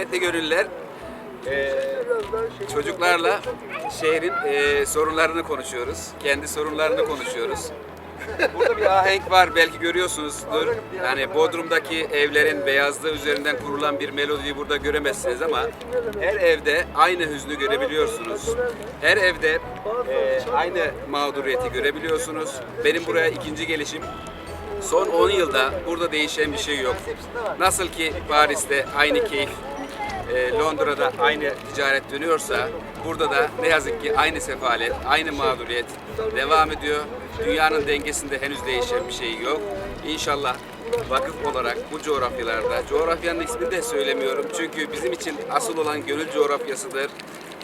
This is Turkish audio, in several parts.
Kıymetli gönüller, e, çocuklarla şehrin e, sorunlarını konuşuyoruz. Kendi sorunlarını konuşuyoruz. Burada bir ahenk var belki görüyorsunuzdur. Yani Bodrum'daki evlerin beyazlığı üzerinden kurulan bir melodiyi burada göremezsiniz ama her evde aynı hüznü görebiliyorsunuz. Her evde e, aynı mağduriyeti görebiliyorsunuz. Benim buraya ikinci gelişim. Son 10 yılda burada değişen bir şey yok. Nasıl ki Paris'te aynı keyif, e, Londra'da aynı ticaret dönüyorsa burada da ne yazık ki aynı sefalet, aynı mağduriyet devam ediyor. Dünyanın dengesinde henüz değişen bir şey yok. İnşallah vakıf olarak bu coğrafyalarda, coğrafyanın ismini de söylemiyorum çünkü bizim için asıl olan gönül coğrafyasıdır.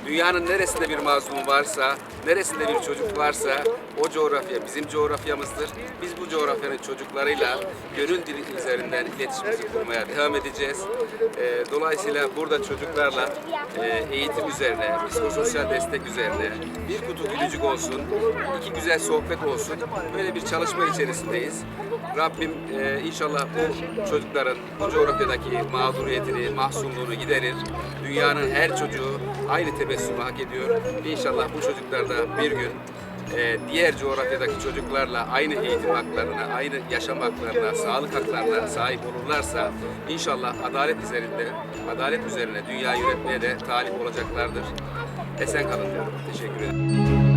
Dünyanın neresinde bir mazlum varsa, neresinde bir çocuk varsa o coğrafya bizim coğrafyamızdır. Biz bu coğrafyanın çocuklarıyla gönül dili üzerinden iletişimimizi kurmaya devam edeceğiz. Ee, dolayısıyla burada çocuklarla e, eğitim üzerine, psikososyal destek üzerine bir kutu gülücük olsun, iki güzel sohbet olsun. Böyle bir çalışma içerisindeyiz. Rabbim e, inşallah bu çocukların bu coğrafyadaki mağduriyetini, mahzunluğunu giderir. Dünyanın her çocuğu aynı tebessümü hak ediyor. İnşallah bu çocuklar da bir gün e, diğer coğrafyadaki çocuklarla aynı eğitim haklarına, aynı yaşam haklarına, sağlık haklarına sahip olurlarsa inşallah adalet üzerinde, adalet üzerine dünyayı yönetmeye de talip olacaklardır. Esen kalın diyorum. Teşekkür ederim.